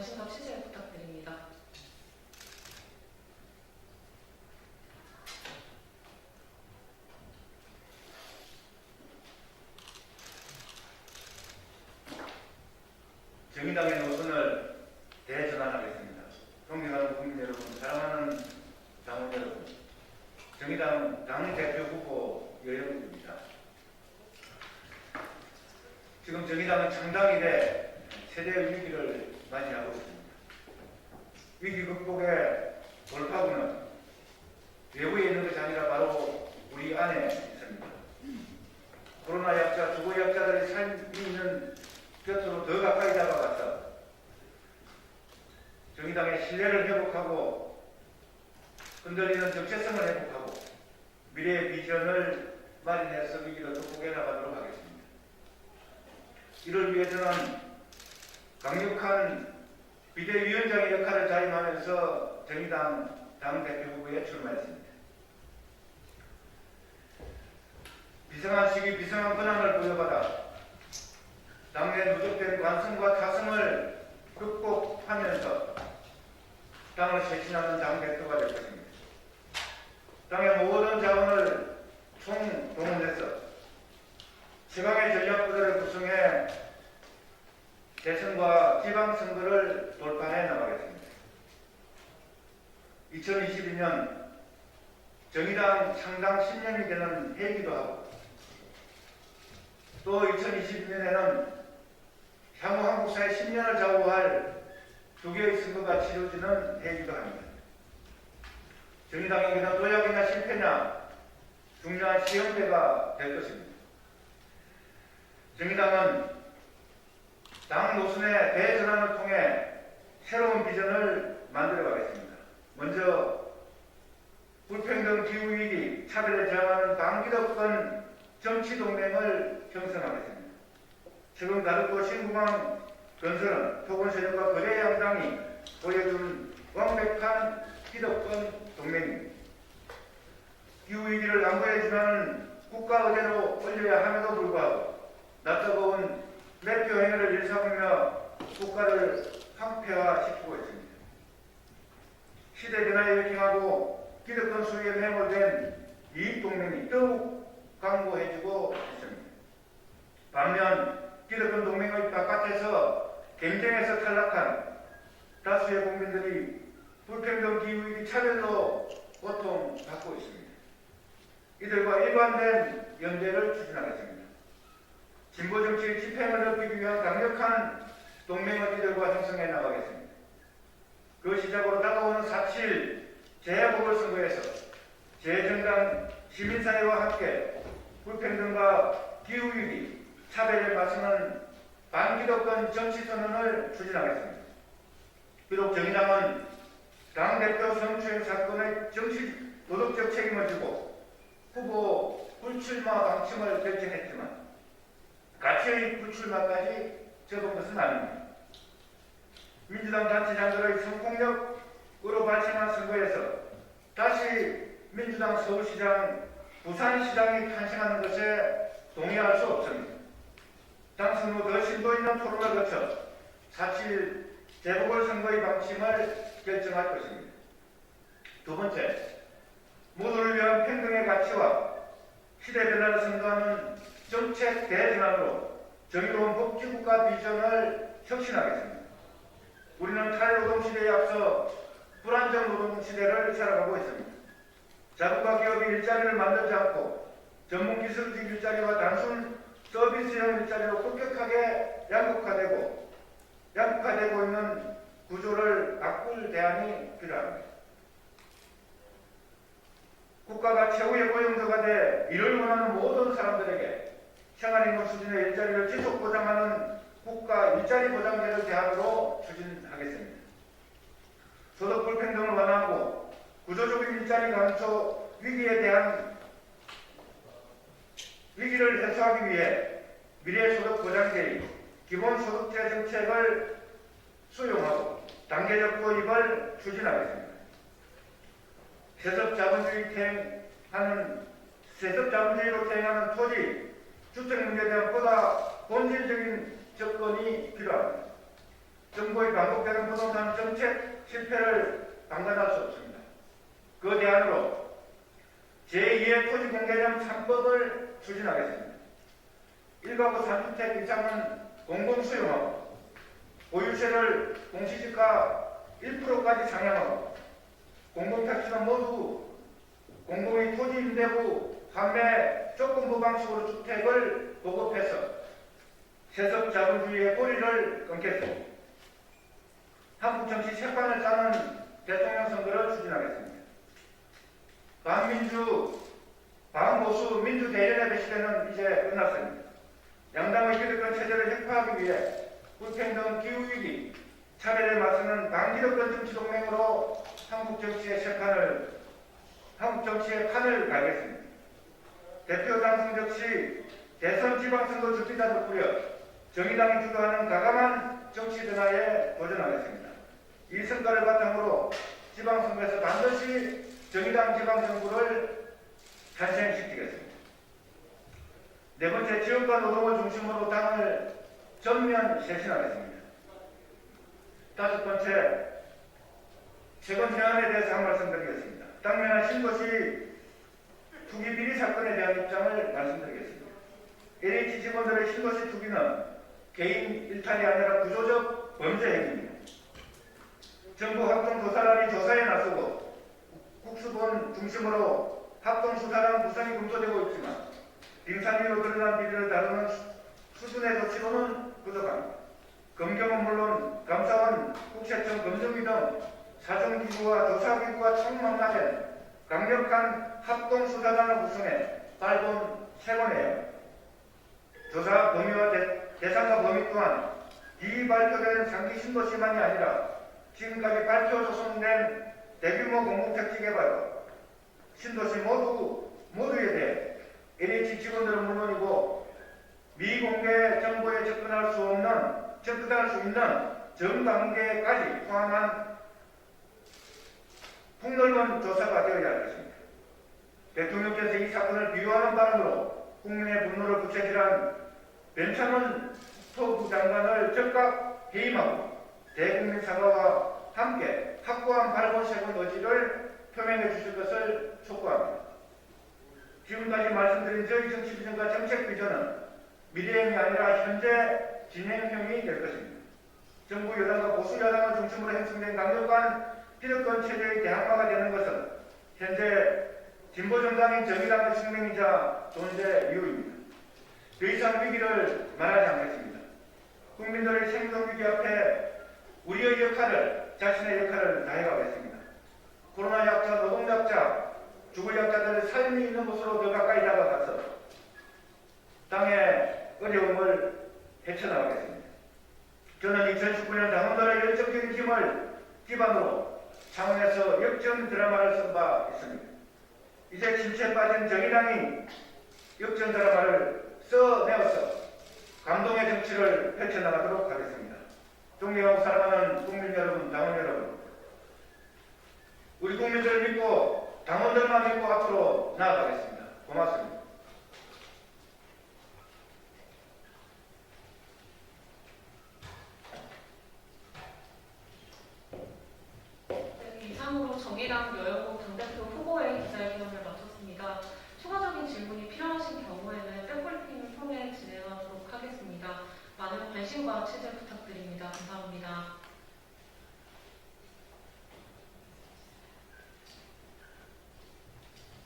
관심과 취재 부탁드립니다. 정의당의 노선을 대전환하겠습니다. 존경하는 국민 여러분, 사랑하는 당원 여러분, 정의당 당대표 후보 여영입니다. 지금 정의당은 창당 이래 세대 위기를 맞이하고 있습니다. 위기 극복의 돌파구는 외부에 있는 것이 아니라 바로 우리 안에 있습니다. 코로나 약자, 주거 약자들의 삶이 있는 곁으로 더 가까이 다가가서 정의당의 신뢰를 회복하고 흔들리는 정체성을 회복하고 미래의 비전을 마련해서 위기를 극복해 나가도록 하겠습니다. 이를 위해서는 강력한 비대위원장의 역할을 자임하면서 정의당 당대표 후보에 출마했습니다. 비상한 시기 비상한 권한을 부여받아 당내 누적된 관성과 타성을 극복하면서 당을 쇄신하는 당대표가 될 것입니다. 당의 모든 자원을 총동원해서 최강의 전략부대를 구성해 대선과 지방선거를 돌파해 나가겠습니다. 2022년 정의당 창당 10년이 되는 해이기도 하고 또 2022년에는 향후 한국 사회 10년을 좌우할 두 개의 선거가 치러지는 해이기도 합니다. 정의당에게는 도약이나 실패냐 중요한 시험대가 될 것입니다. 정의당은 당 노선의 대전환을 통해 새로운 비전을 만들어 가겠습니다. 먼저 불평등 기후위기 차별에 저항하는 당기득권 정치동맹을 형성하겠습니다. 최근 다르고 신구망 건설은 토건 세력과 거대 양당이 보여준 완벽한 기득권 동맹입니다. 기후위기를 양보해주는 국가 의제로 올려야 함에도 불구하고 낯뜨 매표 행위를 일삼으며 국가를 황폐화시키고 있습니다. 시대 변화에 역행하고 기득권 수위에 매몰된 이익 동맹이 더욱 강고해지고 있습니다. 반면 기득권 동맹의 바깥에서 경쟁에서 탈락한 다수의 국민들이 불평등 기후위기 차별로 고통받고 있습니다. 이들과 일관된 연대를 추진하겠습니다. 진보 정치의 집행을 넓히기 위한 강력한 동맹을 이들과 형성해 나가겠습니다. 그 시작으로 다가오는 4.7 재보궐선거에서 재정당 시민사회와 함께 불평등과 기후위기, 차별에 맞서는 반기득권 정치선언을 추진하겠습니다. 비록 정의당은 당대표 성추행 사건의 정치 도덕적 책임을 지고 후보 불출마 방침을 결정했지만 가치의 불출마까지 접은 것은 아닙니다. 민주당 단체장들의 성공력으로 발생한 선거에서 다시 민주당 서울시장, 부산시장이 탄생하는 것에 동의할 수 없습니다. 당선 후 더 심도 있는 토론을 거쳐 4.7 재보궐선거의 방침을 결정할 것입니다. 두 번째, 모두를 위한 평등의 가치와 시대 변화를 선도하는 정책 대전환으로 정의로운 복지국가 비전을 혁신하겠습니다. 우리는 탈노동 시대에 앞서 불안정 노동 시대를 살아가고 있습니다. 자국과 기업이 일자리를 만들지 않고 전문 기술직 일자리와 단순 서비스형 일자리로 급격하게 양극화되고 양극화되고 있는 구조를 바꿀 대안이 필요합니다. 국가가 최후의 고용자가 돼 일을 원하는 모든 사람들에게 생활임금 수준의 일자리를 지속 보장하는 국가 일자리 보장제를 대안으로 추진하겠습니다. 소득 불평등을 완화하고 구조적인 일자리 감소 위기에 대한 위기를 해소하기 위해 미래소득 보장제의 기본소득제 정책을 수용하고 단계적 도입을 추진하겠습니다. 세습 자본주의 태행하는 세습 자본주의로 태행하는 토지 주택 문제에 대한 보다 본질적인 접근 정권이 필요합니다. 정부의 반복되는 부동산 정책 실패를 방관할 수 없습니다. 그 대안으로 제2의 토지공개념 3법을 추진하겠습니다. 1가구 3주택 이상은 공공수용하고 보유세를 공시지가 1%까지 상향하고 공공택지는 모두 공공의 토지 임대부 판매 조건부 방식으로 주택을 보급해서 세습 자본주의의 꼬리를 끊겠습니다. 한국 정치 책판을 짜는 대통령 선거를 추진하겠습니다. 반민주, 반보수 민주 대련의 배시대는 이제 끝났습니다. 양당의 기득권 체제를 혁파하기 위해 불평등 기후위기, 차별에 맞서는 반기득권 정치 동맹으로 한국 정치의 재판을, 한국 정치의 판을 갈겠습니다. 대표 당선 역시 대선 지방선거 준비단을 꾸려 정의당이 주도하는 가감한 정치 변화에 도전하겠습니다. 이 성과를 바탕으로 지방선거에서 반드시 정의당 지방정부를 탄생시키겠습니다. 네 번째, 지역과 노동을 중심으로 당을 전면 쇄신하겠습니다. 다섯 번째, 최근 현안에 대해서 한 말씀 드리겠습니다. 당면한 신고시 투기 비리 사건에 대한 입장을 말씀드리겠습니다. LH 직원들의 신고시 투기는 개인 일탈이 아니라 구조적 범죄 행위입니다. 정부 합동 조사단이 조사에 나서고 국수본 중심으로 합동 수사단 구성이 검토되고 있지만 빙산 위로 드러난 비리를 다루는 수- 수준의 조치로는 부족합니다. 검경은 물론 감사원, 국세청, 검증위 등 사정기구와 조사기구가 총망라된 강력한 합동수사단을 구성해 빨본 세번해요. 조사 범위와 대, 대상과 범위 또한 비발표된 장기 신도시만이 아니라 지금까지 발표 조성된 대규모 공공택지 개발과 신도시 모두 모두에 대해 LH 직원들은 물론이고 미공개 정보에 접근할 수 없는 접근할 수 있는 정단계까지 포함한 폭넓은 조사가 되어야 하겠습니다. 대통령께서 이 사건을 비유하는 바람으로 국민의 분노를 부채질한 변창훈 토부 장관을 즉각 해임하고 대국민 사과와 함께 확고한 발본 세군 의지를 표명해 주실 것을 촉구합니다. 지금까지 말씀드린 저희 정치 비전과 정책 비전은 미래형이 아니라 현재 진행형이 될 것입니다. 정부 여당과 보수 여당을 중심으로 형성된 강력한 피력권 체제의 대항마가 되는 것은 현재 진보 정당인 정의당의 숙명이자 존재 이유입니다. 더 이상 위기를 말하지 않겠습니다. 국민들의 생존 위기 앞에 우리의 역할을 자신의 역할을 다해가겠습니다. 코로나 약자, 노동 약자, 죽을 약자들의 삶이 있는 곳으로 더 가까이 다가가서 땅의 어려움을 헤쳐나가겠습니다. 저는 2019년 당원들의 열정적인 힘을 기반으로 창원에서 역전 드라마를 쓴바 있습니다. 이제 침체에 빠진 정의당이 역전 드라마를 써내어서 감동의 정치를 펼쳐나가도록 하겠습니다. 존경하고 사랑하는 국민 여러분, 당원 여러분, 우리 국민들을 믿고 당원들만 믿고 앞으로 나아가겠습니다. 고맙습니다. 전 대표 후보의 기자회견을 마쳤습니다. 추가적인 질문이 필요하신 경우에는 백브리핑을 통해 진행하도록 하겠습니다. 많은 관심과 취재 부탁드립니다. 감사합니다.